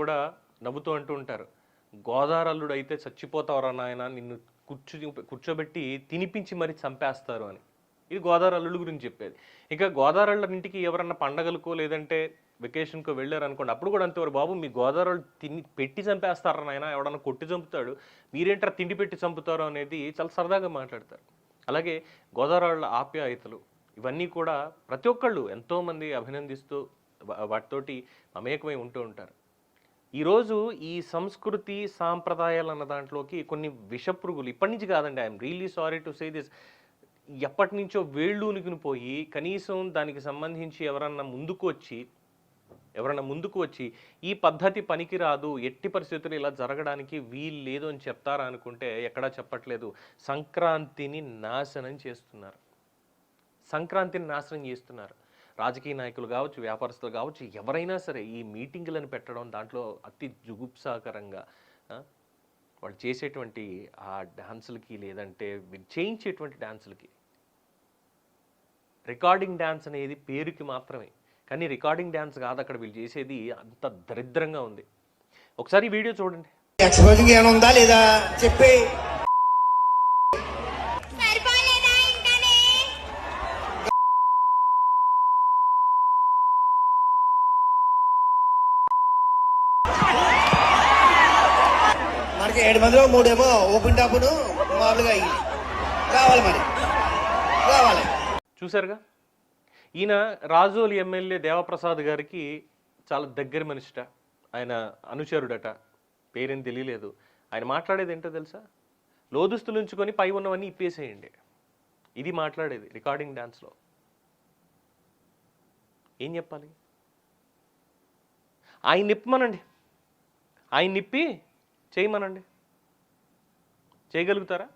కూడా నవ్వుతూ అంటూ ఉంటారు. గోదారల్లుడు అయితే చచ్చిపోతావరా నాయన నిన్ను కూర్చో కూర్చోబెట్టి తినిపించి మరి చంపేస్తారు అని. ఇది గోదావరి గురించి చెప్పేది. ఇక గోదావరి ఇంటికి ఎవరన్నా పండగలకో లేదంటే వెకేషన్కో వెళ్ళారు అనుకోండి అప్పుడు కూడా అంతేవారు. బాబు మీ గోదావరి వాళ్ళు తిని పెట్టి చంపేస్తారా నాయన? ఎవడన్నా కొట్టి చంపుతాడు? మీరేంటారా తిండి పెట్టి చంపుతారు అనేది చాలా సరదాగా మాట్లాడతారు. అలాగే గోదావరి ఆప్యాయతలు ఇవన్నీ కూడా ప్రతి ఒక్కళ్ళు ఎంతోమంది అభినందిస్తూ వాటితోటి మమేకమై ఉంటూ ఉంటారు. ఈరోజు ఈ సంస్కృతి సాంప్రదాయాలు అన్న దాంట్లోకి కొన్ని విషపురుగులు ఇప్పటి నుంచి కాదండి I'm really sorry to say this ఎప్పటి నుంచో వేళ్ళూనికిని పోయి కనీసం దానికి సంబంధించి ఎవరన్నా ముందుకు వచ్చి ఎవరన్నా ముందుకు వచ్చి ఈ పద్ధతి పనికిరాదు ఎట్టి పరిస్థితులు ఇలా జరగడానికి వీలు లేదు అని చెప్తారా అనుకుంటే ఎక్కడా చెప్పట్లేదు. సంక్రాంతిని నాశనం చేస్తున్నారు. సంక్రాంతిని నాశనం చేస్తున్నారు. రాజకీయ నాయకులు కావచ్చు వ్యాపారస్తులు కావచ్చు ఎవరైనా సరే ఈ మీటింగులను పెట్టడం దాంట్లో అతి జుగుప్సాకరంగా వాళ్ళు చేసేటువంటి ఆ డాన్సులకి లేదంటే చేయించేటువంటి డాన్సులకి. రికార్డింగ్ డ్యాన్స్ అనేది పేరుకి మాత్రమే. కానీ రికార్డింగ్ డ్యాన్స్ కాదు అక్కడ వీళ్ళు చేసేది అంత దరిద్రంగా ఉంది. ఒకసారి వీడియో చూడండి. ఎక్స్పోజింగ్ ఏమైనా ఉందా లేదా? చెప్పి మనకి ఏడు మందిలో మూడేమో ఓపెన్ టాప్ను మామూలుగా అయ్యి. కావాలి మరి. కావాలి చూసారుగా ఈయన రాజోలి ఎమ్మెల్యే దేవప్రసాద్ గారికి చాలా దగ్గర మనిషిట. ఆయన అనుచరుడట. పేరేం తెలియలేదు. ఆయన మాట్లాడేది ఏంటో తెలుసా? లోదుస్తులు ఉంచుకొని పై ఉన్నవన్నీ ఇప్పేసేయండి. ఇది మాట్లాడేది రికార్డింగ్ డ్యాన్స్లో ఏం చెప్పాలి? ఆయన నిప్పమనండి. ఆయన నిప్పి చేయమనండి. చేయగలుగుతారా?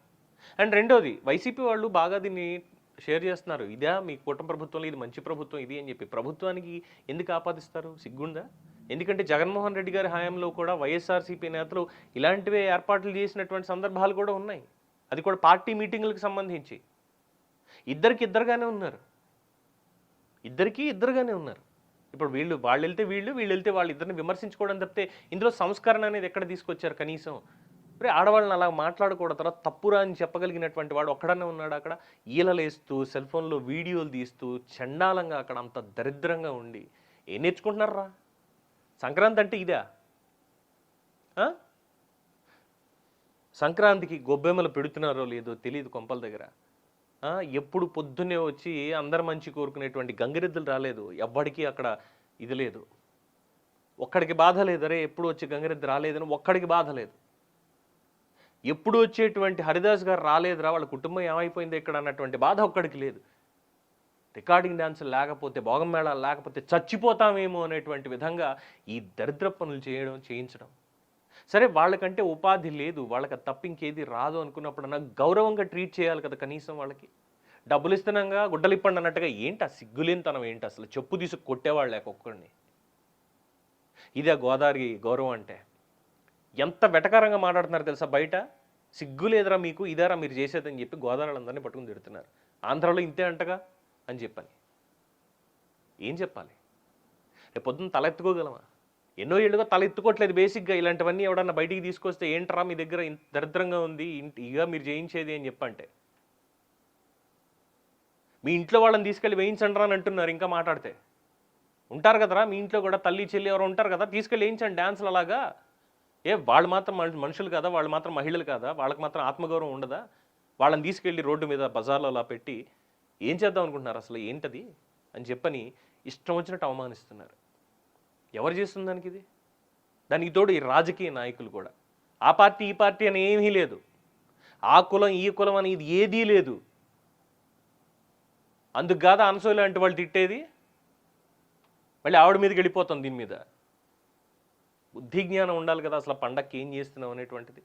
అండ్ రెండోది వైసీపీ వాళ్ళు బాగా దీన్ని షేర్ చేస్తున్నారు. ఇదే మీ కూటమి ప్రభుత్వంలో ఇది మంచి ప్రభుత్వం ఇది అని చెప్పి. ప్రభుత్వానికి ఎందుకు ఆపాదిస్తారు? సిగ్గుందా? ఎందుకంటే జగన్మోహన్ రెడ్డి గారి హయాంలో కూడా వైఎస్ఆర్సీపీ నేతలు ఇలాంటివే ఏర్పాట్లు చేసినటువంటి సందర్భాలు కూడా ఉన్నాయి. అది కూడా పార్టీ మీటింగులకు సంబంధించి. ఇద్దరికి ఇద్దరుగానే ఉన్నారు. ఇద్దరికి ఇద్దరుగానే ఉన్నారు. ఇప్పుడు వీళ్ళు వాళ్ళు వెళ్తే వీళ్ళు వీళ్ళు వెళ్తే వాళ్ళు ఇద్దరిని విమర్శించుకోవడం తప్పితే ఇందులో సంస్కరణ అనేది ఎక్కడ తీసుకొచ్చారు కనీసం? మరి ఆడవాళ్ళని అలా మాట్లాడకూడదు తర్వాత తప్పురా అని చెప్పగలిగినటువంటి వాడు ఒక్కడనే ఉన్నాడు అక్కడ? ఈలలేస్తూ సెల్ ఫోన్లో వీడియోలు తీస్తూ చండాలంగా అక్కడ అంత దరిద్రంగా ఉండి. ఏం నేర్చుకుంటున్నారా సంక్రాంతి అంటే ఇదా? ఆ? సంక్రాంతికి గొబ్బెమ్మలు పెడుతున్నారో లేదో తెలియదు కొంపల దగ్గర. ఎప్పుడు పొద్దున్నే వచ్చి అందరు మంచి కోరుకునేటువంటి గంగిరెద్దులు రాలేదు. ఎవ్వడికి అక్కడ ఇది లేదు. ఒక్కడికి బాధ లేదు. అరే ఎప్పుడు వచ్చి గంగిరెద్దు రాలేదని ఒక్కడికి బాధ లేదు. ఎప్పుడు వచ్చేటువంటి హరిదాస్ గారు రాలేదురా వాళ్ళ కుటుంబం ఏమైపోయింది ఇక్కడ అన్నటువంటి బాధ ఒక్కడికి లేదు. రికార్డింగ్ డాన్స్ లేకపోతే భోగం మేళాలు లేకపోతే చచ్చిపోతామేమో అనేటువంటి విధంగా ఈ దరిద్ర పనులు చేయడం చేయించడం సరే వాళ్ళకంటే ఉపాధి లేదు వాళ్ళకి తప్పింకేది రాదు అనుకున్నప్పుడన్నా గౌరవంగా ట్రీట్ చేయాలి కదా కనీసం వాళ్ళకి. డబ్బులు ఇస్తున్నాగా గుడ్డలు ఇప్పండి అన్నట్టుగా ఏంటి ఆ సిగ్గులేనితనం ఏంటి అసలు? చెప్పు తీసుకు కొట్టేవాళ్ళు లేక ఒక్కడిని. ఇదే గోదావరి గౌరవం అంటే. ఎంత వెటకారంగా మాట్లాడుతున్నారు తెలుసా బయట? సిగ్గు లేదురా మీకు ఇదారా మీరు చేసేదని చెప్పి గోదావరి వాళ్ళందరినీ పట్టుకుని తిడుతున్నారు. ఆంధ్రాలో ఇంతే అంటగా అని చెప్పని. ఏం చెప్పాలి? రేపు పొద్దున్న తలెత్తుకోగలమా? ఎన్నో ఏళ్ళుగా తల ఎత్తుకోవట్లేదు బేసిక్గా. ఇలాంటివన్నీ ఎవడన్నా బయటికి తీసుకొస్తే ఏంట్రా మీ దగ్గర ఇంత దరిద్రంగా ఉంది ఇంటి ఇక మీరు చేయించేది అని చెప్పంటే. మీ ఇంట్లో వాళ్ళని తీసుకెళ్ళి వేయించండి అని అంటున్నారు ఇంకా మాట్లాడితే. ఉంటారు కదరా మీ ఇంట్లో కూడా తల్లి చెల్లి ఎవరు ఉంటారు కదా తీసుకెళ్ళి వేయించండి డ్యాన్స్లు అలాగా. ఏ వాళ్ళు మాత్రం మనుషులు కదా వాళ్ళు మాత్రం మహిళలు కదా వాళ్ళకి మాత్రం ఆత్మగౌరవం ఉండదా? వాళ్ళని తీసుకెళ్ళి రోడ్డు మీద బజార్లో అలా పెట్టి ఏం చేద్దాం అనుకుంటున్నారు అసలు ఏంటది? అని చెప్పని ఇష్టం వచ్చినట్టు అవమానిస్తున్నారు. ఎవరు చేస్తుంది దానికి ఇది దానికి తోడు ఈ రాజకీయ నాయకులు కూడా. ఆ పార్టీ ఈ పార్టీ అని ఏమీ లేదు. ఆ కులం ఈ కులం అని ఇది ఏదీ లేదు. అందుకు కాదా అనసూయ లాంటి వాళ్ళు తిట్టేది. మళ్ళీ ఆవిడ మీదకి వెళ్ళిపోతాం దీని మీద. బుద్ధి జ్ఞానం ఉండాలి కదా అసలు పండక్కి ఏం చేస్తున్నాం అనేటువంటిది.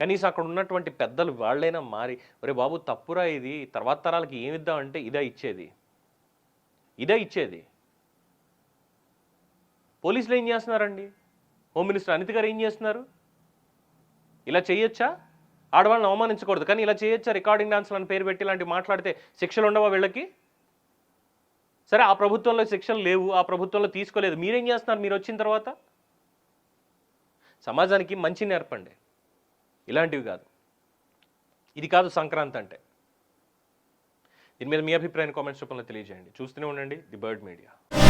కనీసం అక్కడ ఉన్నటువంటి పెద్దలు వాళ్ళైనా మారి ఒరే బాబు తప్పురా ఇది తర్వాత తరాలకి ఏమిద్దామంటే ఇదే ఇచ్చేది. ఇదే ఇచ్చేది. పోలీసులు ఏం చేస్తున్నారండి? హోమ్ మినిస్టర్ అనిత్ గారు ఏం చేస్తున్నారు? ఇలా చేయొచ్చా? ఆడవాళ్ళని అవమానించకూడదు. కానీ ఇలా చేయొచ్చా? రికార్డింగ్ డాన్స్లు అని పేరు పెట్టి ఇలాంటివి మాట్లాడితే శిక్షలు ఉండవా వీళ్ళకి? సరే ఆ ప్రభుత్వంలో శిక్షలు లేవు ఆ ప్రభుత్వంలో తీసుకోలేదు. మీరేం చేస్తున్నారు? మీరు వచ్చిన తర్వాత? సమాజానికి మంచి నేర్పండి. ఇలాంటివి కాదు. ఇది కాదు సంక్రాంతి అంటే. దీని మీద మీ అభిప్రాయాన్ని కామెంట్స్ రూపంలో తెలియజేయండి. చూస్తూనే ఉండండి. The bird media.